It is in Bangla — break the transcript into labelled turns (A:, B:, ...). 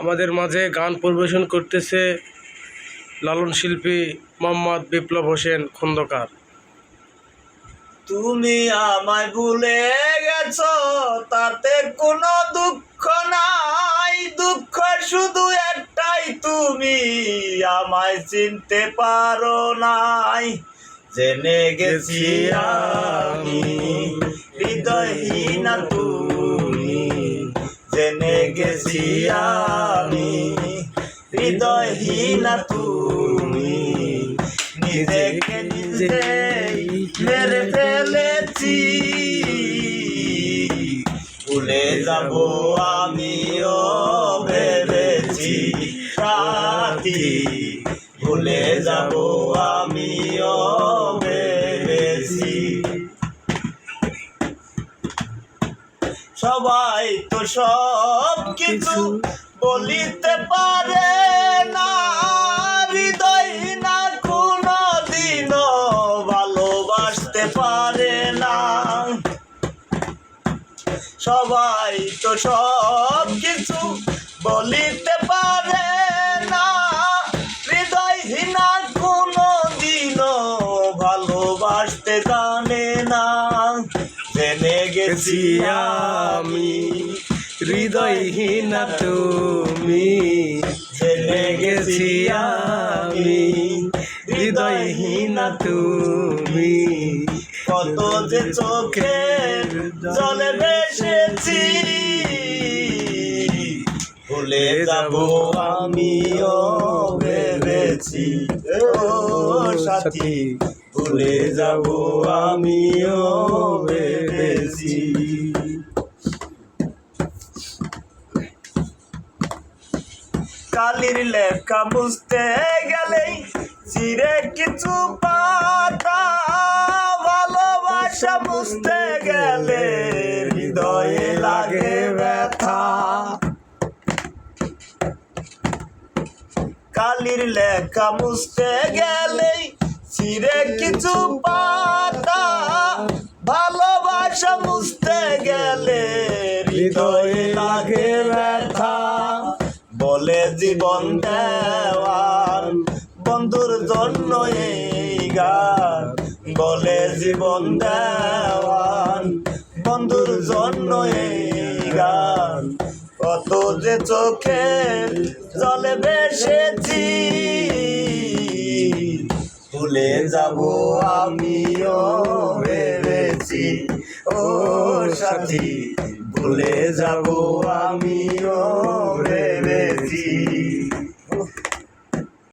A: আমাদের মাঝে গান পরিবেশন করতেছে লালন শিল্পী মোহাম্মদ বিপ্লব হোসেন খন্দকার।
B: তুমি আমায় ভুলে গেছ, তাতে কোনো দুঃখ নাই। দুঃখ শুধু একটাই, তুমি আমায় চিনতে পারো নাই। জেনে গেছি আমি, হৃদয়হীনা গেছি আমি হৃদয়হীনা তুমি নিজেকে নিজেই মেরে ফেলেছি। ভুলে যাব আমিও ভেবেছি সাথী ভুলে যাব আমিও তো সব কিছু বলিতে পারে না। হৃদয় না কোনো দিন ভালোবাসতে পারে না। সবাই তো সব কিছু বলিতে গেছি আমি
A: হৃদয়হীনা তুমি
B: জেনে গেছি আমি
A: হৃদয়হীনা তুমি।
B: কত যে চোখের জলে ভেসেছি, ভুলে যাব আমিও ভেবেছি। ও সাথী, ভুলে যাব আমিও ভেবেছি। কালির লেখা বুঝতে গেলেই চিরে কিছু পাতা। ভালোবাসা বুঝতে গেলে হৃদয়ে লাগে ব্যথা। কালির লেখা মুছতে গেলেই চিরে কিছু পাতা। বলে জীবন দেওয়ার, বন্ধুর জন্য এই গান। বলে জীবন দেওয়ার, বন্ধুর জন্য এই গান। কত যে চোখে জলে ভেসেছি, ভুলে যাব আমিও ভেবেছি। ও সাথী, ভুলে যাব আমিও